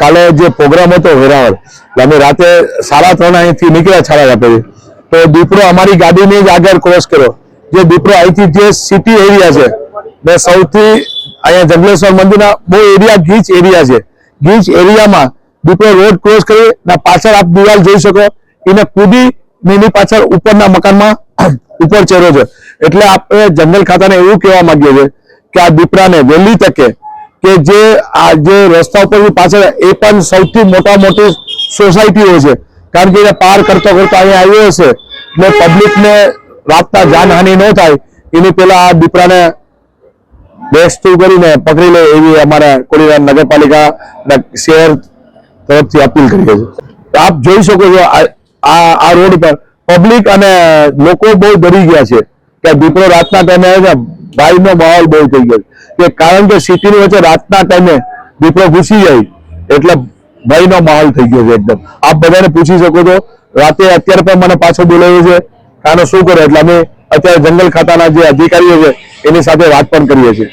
કાલે જે પ્રોગ્રામ હતો વેરાવળ અમે રાતે સાડા ત્રણ અહીંથી નીકળ્યા છાડા રાતે તો દીપડો અમારી ગાડીને જ આગળ ક્રોસ કર્યો. જે દીપડો અહીંથી જે સિટી એરિયા છે, ને સૌથી અહીંયા જંગલેશ્વર મંદિરના બહુ એરિયા ગીચ એરિયા છે. ગીચ એરિયામાં દીપડો રોડ ક્રોસ કરી ને પાછળ આપ દિવાલ જોઈ શકો, એને કૂદી એની પાછળ ઉપરના મકાનમાં ઉપર ચહેરો છે. એટલે આપણે જંગલ ખાતાને એવું કહેવા માંગીએ છીએ કે આ દીપડાને વહેલી તકે કે જે આ જે રસ્તા ઉપરની પાછળ એ પણ સૌથી મોટા મોટી સોસાયટીઓ છે. કારણ કે એને પાર કરતો કરતો અહીંયા આવ્યો હશે, એટલે પબ્લિકને રાતના જાનહાનિ ન થાય. એની પહેલા આ દીપડાને બેસ્ટ કરીને પકડી લે એવી અમારા કોડીનાર નગરપાલિકા શહેર તરફથી અપીલ કરીએ છીએ. આપ જોઈ શકો છો આ- રોડ પર પબ્લિક અને લોકો બહુ ડરી ગયા છે કે દીપડો રાતના ટાઈમે ભાઈનો માહોલ બહુ થઈ ગયો છે. કારણ કે સિટીની વચ્ચે રાતના ટાઈમે દીપડો ઘૂસી જાય, એટલે ભયનો માહોલ થઈ ગયો છે એકદમ. આપ બધાને પૂછી શકો છો, રાતે અત્યારે પણ મને પાછો બોલાવ્યો છે. કે શું કરે? એટલે અમે અત્યારે જંગલ ખાતાના જે અધિકારીઓ છે, એની સાથે વાત પણ કરીએ છીએ.